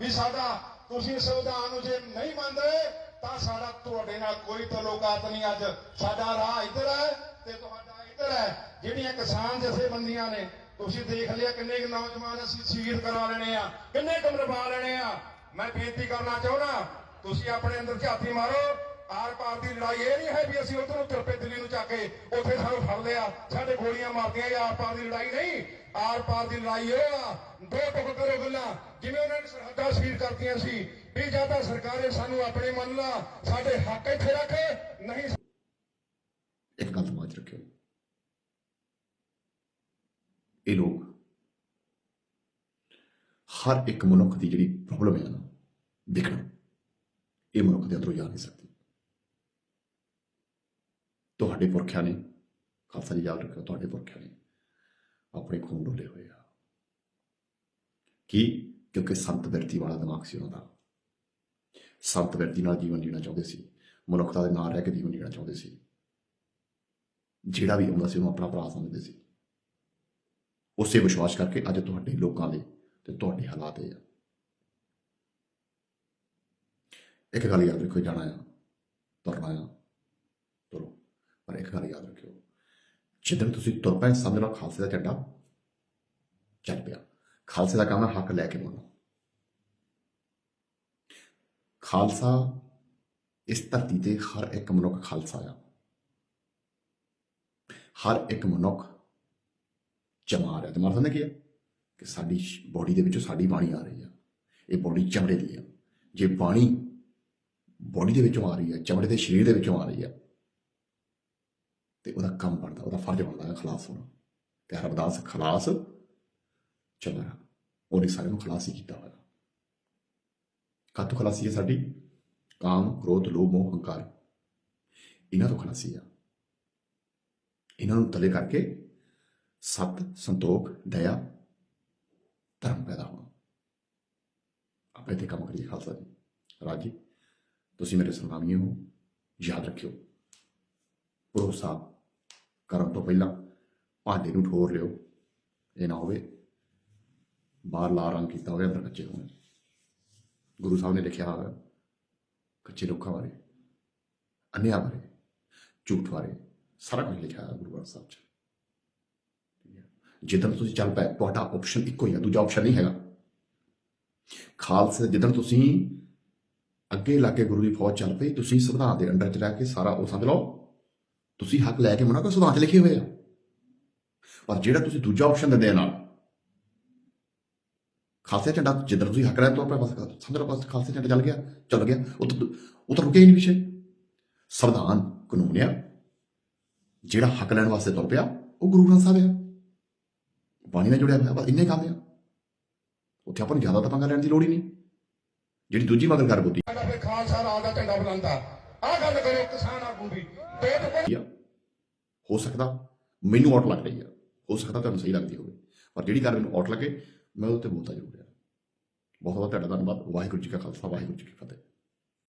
ਵੀ ਸਾਡਾ ਤੁਸੀਂ ਸੰਵਿਧਾਨ ਨੂੰ ਜੇ ਨਹੀਂ ਮੰਨਦੇ, ਤਾਂ ਸਾਡਾ ਤੁਹਾਡੇ ਨਾਲ ਕੋਈ ਤਲੋਕਾਤ ਨਹੀਂ ਅੱਜ। ਸਾਡਾ ਰਾਹ ਇੱਧਰ ਹੈ ਤੇ ਤੁਹਾਡਾ ਇੱਧਰ ਹੈ। ਜਿਹੜੀਆਂ ਕਿਸਾਨ ਜਥੇਬੰਦੀਆਂ ਨੇ, ਤੁਸੀਂ ਦੇਖ ਲਿਆ ਕਿੰਨੇ ਕੁ ਨੌਜਵਾਨ ਅਸੀਂ ਸ਼ਹੀਦ ਕਰਾ ਲੈਣੇ ਆ, ਕਿੰਨੇ ਕੁ ਮਰਵਾ ਲੈਣੇ ਆ। ਮੈਂ ਬੇਨਤੀ ਕਰਨਾ ਚਾਹੁੰਦਾ, ਤੁਸੀਂ ਆਪਣੇ ਅੰਦਰ ਝਾਤੀ ਮਾਰੋ ਆਰ ਪਾਰ ਦੀ ਲੜਾਈ ਇਹ ਨਹੀਂ ਹੈ ਵੀ ਅਸੀਂ ਉਧਰ ਨੂੰ ਤੁਰਪੇ ਦਿੱਲੀ ਨੂੰ ਜਾ ਕੇ ਉੱਥੇ ਸਾਨੂੰ ਫੜ ਲਿਆ, ਸਾਡੇ ਗੋਲੀਆਂ ਮਾਰਦੀਆਂ ਇਹ ਆਰ ਪਾਰ ਦੀ ਲੜਾਈ ਨਹੀਂ। ਆਰ ਪਾਰ ਦੀ ਲੜਾਈ ਇਹ ਆ, ਦੋ ਟੁਕ ਕਰੋ ਗੱਲਾਂ। ਜਿਵੇਂ ਉਹਨਾਂ ਨੇ ਸਰਹੱਦਾਂ ਸੀਲ ਕਰਤੀਆਂ ਸੀ, ਵੀ ਜਾਂ ਤਾਂ ਸਰਕਾਰੇ ਸਾਨੂੰ ਆਪਣੇ ਮੰਨ ਲਾ ਸਾਡੇ ਹੱਕ ਇੱਥੇ ਰੱਖ, ਨਹੀਂ ਇੱਕ ਗੱਲ ਦਿਮਾਗ ਰੱਖਿਓ। ਇਹ ਲੋਕ ਹਰ ਇੱਕ ਮਨੁੱਖ ਦੀ ਜਿਹੜੀ ਪ੍ਰੋਬਲਮ ਹੈ ਨਾ, ਦੇਖਣਾ, ਇਹ ਮਨੁੱਖ ਦੇ ਅੰਦਰੋਂ ਜਾ ਨਹੀਂ ਸਕਦੀ। ਤੁਹਾਡੇ ਪੁਰਖਿਆਂ ਨੇ, ਖਾਲਸਾ ਜੀ ਯਾਦ ਰੱਖਿਓ, ਤੁਹਾਡੇ ਪੁਰਖਿਆਂ ਨੇ ਆਪਣੇ ਖੂਨ ਡੋਲੇ ਹੋਏ ਆ। ਕੀ? ਕਿਉਂਕਿ ਸੰਤ ਵਿਰਤੀ ਵਾਲਾ ਦਿਮਾਗ ਸੀ ਉਹਨਾਂ ਦਾ। ਸੰਤ ਵਿਰਤੀ ਨਾਲ ਜੀਵਨ ਜੀਣਾ ਚਾਹੁੰਦੇ ਸੀ। ਮਨੁੱਖਤਾ ਦੇ ਨਾਲ ਰਹਿ ਕੇ ਜੀਵਨ ਜੀਣਾ ਚਾਹੁੰਦੇ ਸੀ। ਜਿਹੜਾ ਵੀ ਆਉਂਦਾ ਸੀ ਉਹਨੂੰ ਆਪਣਾ ਭਰਾ ਸਮਝਦੇ ਸੀ। ਉਸੇ ਵਿਸ਼ਵਾਸ ਕਰਕੇ ਅੱਜ ਤੁਹਾਡੇ ਲੋਕਾਂ ਦੇ ਤੇ ਤੁਹਾਡੇ ਹਾਲਾਤ ਇਹ ਆ। ਇੱਕ ਗੱਲ ਯਾਦ ਰੱਖਿਓ ਜਾਣਾ ਆ, ਤੁਰਨਾ ਆ। ਪਰ ਇੱਕ ਗੱਲ ਯਾਦ ਰੱਖਿਓ। ਜਿੱਦਣ ਤੁਸੀਂ ਤੁਰ ਪਏ ਸਮਝ ਲਓ ਖਾਲਸੇ ਦਾ ਝੰਡਾ ਚੱਲ ਪਿਆ। ਖਾਲਸੇ ਦਾ ਕੰਮ ਹੈ ਹੱਕ ਲੈ ਕੇ ਮੰਨੋ ਖਾਲਸਾ, ਇਸ ਧਰਤੀ ਤੇ ਹਰ ਇੱਕ ਮਨੁੱਖ ਖਾਲਸਾ ਆ। ਹਰ ਇੱਕ ਮਨੁੱਖ ਜਮਾਰ ਰਿਹਾ ਜਮਾਰ ਸਮਝਦੇ ਕੀ ਹੈ ਕਿ ਸਾਡੀ ਬੋਡੀ ਦੇ ਵਿੱਚੋਂ ਸਾਡੀ ਬਾਣੀ ਆ ਰਹੀ ਆ। ਇਹ ਬੋਡੀ ਚਮੜੇ ਦੀ ਆ। ਜੇ ਬਾਣੀ ਬੋਡੀ ਦੇ ਵਿੱਚੋਂ ਆ ਰਹੀ ਹੈ ਚਮੜੇ ਦੇ ਸਰੀਰ ਦੇ ਵਿੱਚੋਂ ਆ ਰਹੀ ਆ ਤੇ ਉਹਦਾ ਕੰਮ ਬਣਦਾ, ਉਹਦਾ ਫਰਜ਼ ਬਣਦਾ ਹੈ ਖਲਾਸ ਹੋਣਾ। ਤੇ ਰਬਦਾਸ ਖਲਾਸ ਚਲਾ ਉਹਨੇ ਸਾਰਿਆਂ ਨੂੰ ਖਲਾਸ ਹੀ ਕੀਤਾ ਹੋਇਆ। ਕਾਤੋਂ ਖਲਾਸੀ ਹੈ ਸਾਡੀ? ਕਾਮ, ਕ੍ਰੋਧ, ਲੋਭ, ਮੋਹ, ਹੰਕਾਰ। ਇਹਨਾਂ ਤੋਂ ਖਲਾਸੀ ਆ। ਇਹਨਾਂ ਨੂੰ ਤਲੇ ਕਰਕੇ ਸਤ, ਸੰਤੋਖ, ਦਇਆ, ਧਰਮ ਪੈਦਾ ਹੋਣਾ। ਆਪਾਂ ਇੱਥੇ ਕੰਮ ਕਰੀਏ ਖਾਲਸਾ ਜੀ। ਰਾਜੀ ਤੁਸੀਂ ਮੇਰੇ ਸਲਾਮੀ ਹੋ। ਯਾਦ ਰੱਖਿਓ। ਭਰੋਸਾ ਕਰਨ ਤੋਂ ਪਹਿਲਾਂ ਭਾਂਡੇ ਨੂੰ ਠੋਰ ਲਿਓ। ਇਹ ਨਾ ਹੋਵੇ। ਬਾਹਰ ਲਾ ਰੰਗ ਕੀਤਾ ਹੋਵੇ ਅੰਦਰ ਕੱਚੇ ਹੋਣ। ਗੁਰੂ ਸਾਹਿਬ ਨੇ ਲਿਖਿਆ ਹੋਇਆ, ਕੱਚੇ ਲੋਕਾਂ ਬਾਰੇ, ਅੰਨਿਆਂ ਬਾਰੇ, ਝੂਠ ਬਾਰੇ, ਸਾਰਾ ਕੁਝ ਲਿਖਿਆ ਹੋਇਆ ਗੁਰੂ ਗ੍ਰੰਥ ਸਾਹਿਬ 'ਚ। ਜਿੱਦਣ ਤੁਸੀਂ ਚੱਲ ਪਏ, ਤੁਹਾਡਾ ਆਪਸ਼ਨ ਇੱਕੋ ਹੀ ਹੈ ਦੂਜਾ ਆਪਸ਼ਨ ਨਹੀਂ ਹੈਗਾ। ਖਾਲਸੇ, ਜਿੱਦਣ ਤੁਸੀਂ ਅੱਗੇ ਲਾ ਕੇ ਗੁਰੂ ਦੀ ਫੌਜ ਚੱਲ ਪਈ, ਤੁਸੀਂ ਸੰਵਿਧਾਨ ਦੇ ਅੰਡਰ ਚ ਰਹਿ ਕੇ ਸਾਰਾ ਉਹ ਸਮਝ ਲਓ। ਤੁਸੀਂ ਹੱਕ ਲੈ ਕੇ ਮਨਾ ਕੋ ਸੰਵਿਧਾਨ 'ਚ ਲਿਖੇ ਹੋਏ ਆ। ਪਰ ਜਿਹੜਾ ਤੁਸੀਂ ਦੂਜਾ ਆਪਸ਼ਨ ਦਿੰਦੇ ਆ ਨਾਲ, ਖਾਲਸੇ ਝੰਡਾ ਜਿੱਦਣ ਤੁਸੀਂ ਹੱਕ ਰਹਿ ਤੋਂ ਆਪਣੇ ਬਸ ਸਮਝ ਲਓ ਖਾਲਸੇ ਝੰਡਾ ਚੱਲ ਗਿਆ ਚੱਲ ਗਿਆ, ਉਹ ਉਹ ਤਾਂ ਰੁਕਿਆ ਹੀ ਨਹੀਂ ਵਿਸ਼ੇ ਸੰਵਿਧਾਨ ਕਾਨੂੰਨ ਆ, ਜਿਹੜਾ ਹੱਕ ਲੈਣ ਵਾਸਤੇ ਤੁਰ ਪਿਆ, ਉਹ ਗੁਰੂ ਗ੍ਰੰਥ ਸਾਹਿਬ ਆ। ਬਾਣੀ ਨਾਲ ਜੁੜਿਆ ਹੋਇਆ, ਬਸ ਇੰਨੇ ਕੰਮ ਆ। ਉੱਥੇ ਆਪਾਂ ਨੂੰ ਜ਼ਿਆਦਾ ਤਾਂ ਪੰਗਾ ਲੈਣ ਦੀ ਲੋੜ ਹੀ ਨਹੀਂ। ਜਿਹੜੀ ਦੂਜੀ ਮਗਰ ਕਰ ਬੁੱਧੀ ਖਾਲਸਾ ਰਾਜ ਦਾ ਝੰਡਾ ਬੁਲੰਦਾ ਆਹ ਗੱਲ ਕਰਿਓ ਕਿਸਾਨ ਆਗੂ ਦੀ। ਹੋ ਸਕਦਾ ਮੈਨੂੰ ਔਟ ਲੱਗ ਰਹੀ ਆ। ਹੋ ਸਕਦਾ ਤੁਹਾਨੂੰ ਸਹੀ ਲੱਗਦੀ ਹੋਵੇ। ਪਰ ਜਿਹੜੀ ਗੱਲ ਮੈਨੂੰ ਔਟ ਲੱਗੇ, ਮੈਂ ਉਹਦੇ ਤੇ ਬੋਲਦਾ ਜ਼ਰੂਰ ਆ। ਬਹੁਤ ਬਹੁਤ ਤੁਹਾਡਾ ਧੰਨਵਾਦ। ਵਾਹਿਗੁਰੂ ਜੀ ਕਾ ਖਾਲਸਾ, ਵਾਹਿਗੁਰੂ ਜੀ ਕੀ ਫਤਿਹ।